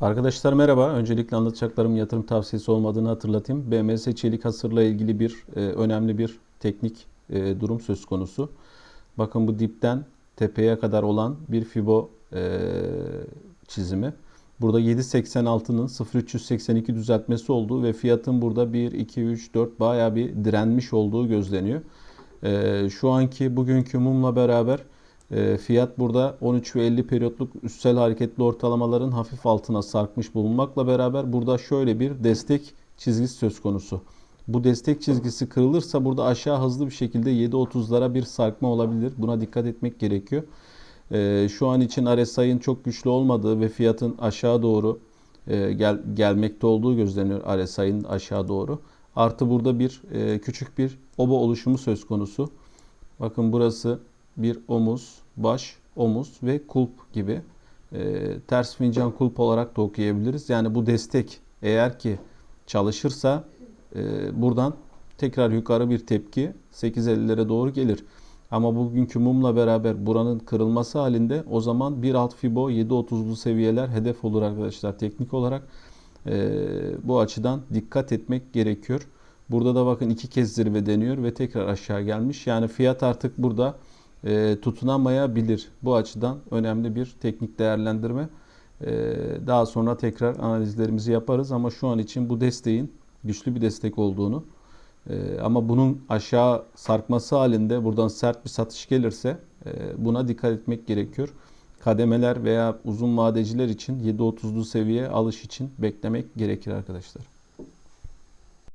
Arkadaşlar merhaba. Öncelikle anlatacaklarım yatırım tavsiyesi olmadığını hatırlatayım. BMS çelik hasırla ilgili bir e, önemli bir teknik e, durum söz konusu. Bakın bu dipten tepeye kadar olan bir fibo e, çizimi. Burada 7.86'nın 0.382 düzeltmesi olduğu ve fiyatın burada 1, 2, 3, 4 bayağı bir direnmiş olduğu gözleniyor. E, şu anki bugünkü mumla beraber e, fiyat burada 13 ve 50 periyotluk üstsel hareketli ortalamaların hafif altına sarkmış bulunmakla beraber burada şöyle bir destek çizgisi söz konusu. Bu destek çizgisi kırılırsa burada aşağı hızlı bir şekilde 7.30'lara bir sarkma olabilir. Buna dikkat etmek gerekiyor. E, şu an için RSI'ın çok güçlü olmadığı ve fiyatın aşağı doğru e, gel, gelmekte olduğu gözleniyor RSI'nin aşağı doğru. Artı burada bir e, küçük bir oba oluşumu söz konusu. Bakın burası bir omuz, baş, omuz ve kulp gibi e, ters fincan kulp olarak da okuyabiliriz. Yani bu destek eğer ki çalışırsa e, buradan tekrar yukarı bir tepki 8.50'lere doğru gelir. Ama bugünkü mumla beraber buranın kırılması halinde o zaman bir alt fibo 7.30'lu seviyeler hedef olur arkadaşlar teknik olarak. E, bu açıdan dikkat etmek gerekiyor. Burada da bakın iki kez zirve deniyor ve tekrar aşağı gelmiş. Yani fiyat artık burada e, tutunamayabilir. Bu açıdan önemli bir teknik değerlendirme. E, daha sonra tekrar analizlerimizi yaparız ama şu an için bu desteğin güçlü bir destek olduğunu e, ama bunun aşağı sarkması halinde buradan sert bir satış gelirse e, buna dikkat etmek gerekiyor. Kademeler veya uzun vadeciler için 7.30'lu seviye alış için beklemek gerekir arkadaşlar.